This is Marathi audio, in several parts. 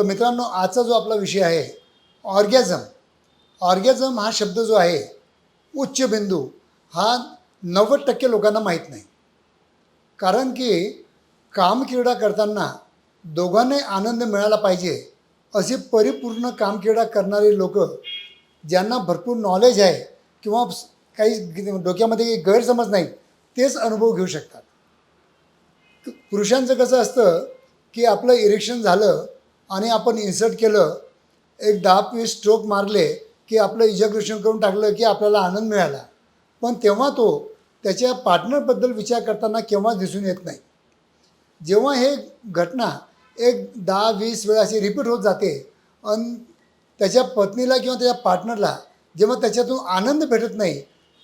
तर मित्रांनो आजचा जो आपला विषय आहे ऑर्गॅझम. ऑर्गॅझम हा शब्द जो आहे उच्च बिंदू हा नव्वद टक्के लोकांना माहीत नाही. कारण की कामक्रीडा करताना दोघांनाही आनंद मिळाला पाहिजे असे परिपूर्ण कामक्रीडा करणारे लोक ज्यांना भरपूर नॉलेज आहे किंवा काही डोक्यामध्ये काही गैरसमज नाही तेच अनुभव घेऊ शकतात. पुरुषांचं कसं असतं की आपलं इरेक्शन झालं आणि आपण इन्सर्ट केलं एक दहा वीस स्ट्रोक मारले की आपलं इजग्रेशन करून टाकलं की आपल्याला आनंद मिळाला. पण तेव्हा तो त्याच्या पार्टनरबद्दल विचार करताना केव्हा दिसून येत नाही. जेव्हा हे घटना एक दहा वीस वेळा अशी रिपीट होत जाते आणि त्याच्या पत्नीला किंवा त्याच्या पार्टनरला जेव्हा त्याच्यातून आनंद भेटत नाही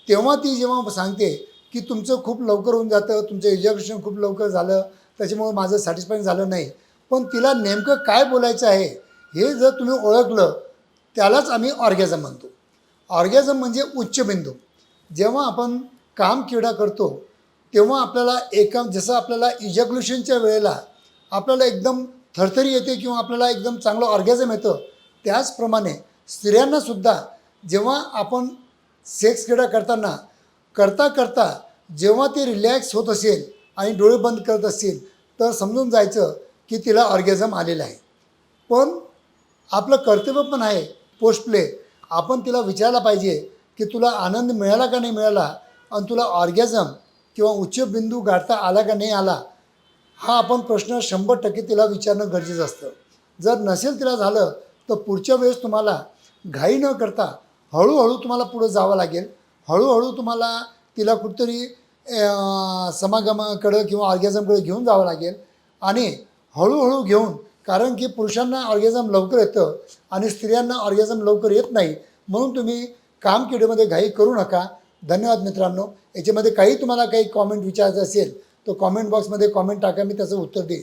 तेव्हा ती जेव्हा सांगते की तुमचं खूप लवकर होऊन जातं तुमचं एज्युकेशन खूप लवकर झालं त्याच्यामुळे माझं सॅटिस्फाईंग झालं नाही पण तिला नेमकं काय बोलायचं आहे हे जर तुम्ही ओळखलं त्यालाच आम्ही ऑर्गॅझम म्हणतो. ऑर्गॅझम म्हणजे उच्च बिंदू. जेव्हा आपण काम क्रीडा करतो तेव्हा आपल्याला एका जसं आपल्याला इजॅक्युलेशनच्या वेळेला आपल्याला एकदम थरथरी येते किंवा आपल्याला एकदम चांगलं ऑर्गॅझम येतं त्याचप्रमाणे स्त्रियांनासुद्धा जेव्हा आपण सेक्स क्रीडा करताना करता करता जेव्हा ते रिलॅक्स होत असेल आणि डोळे बंद करत असतील तर समजून जायचं की तिला ऑर्गॅझम आलेलं आहे. पण आपलं कर्तव्य पण आहे पोस्ट प्ले आपण तिला विचारायला पाहिजे की तुला आनंद मिळाला का नाही मिळाला? आणि तुला ऑर्गॅझम किंवा उच्च बिंदू गाठता आला का नाही आला? हा आपण प्रश्न शंभर टक्के तिला विचारणं गरजेचं असतं. जर नसेल तिला झालं तर पुढच्या वेळेस तुम्हाला घाई न करता हळूहळू तुम्हाला पुढं जावं लागेल. हळूहळू तुम्हाला तिला कुठेतरी समागमाकडं किंवा ऑर्गॅझमकडे घेऊन जावं लागेल. आणि हळूहळू घेऊन कारण की पुरुषांना ऑर्गॅझम लवकर येतं आणि स्त्रियांना ऑर्गॅझम लवकर येत नाही. म्हणून तुम्ही काम किडीमध्ये घाई करू नका. धन्यवाद मित्रांनो. याच्यामध्ये काही तुम्हाला काही कॉमेंट विचारायचं असेल तर कॉमेंट बॉक्समध्ये कॉमेंट टाका मी त्याचं उत्तर देईन.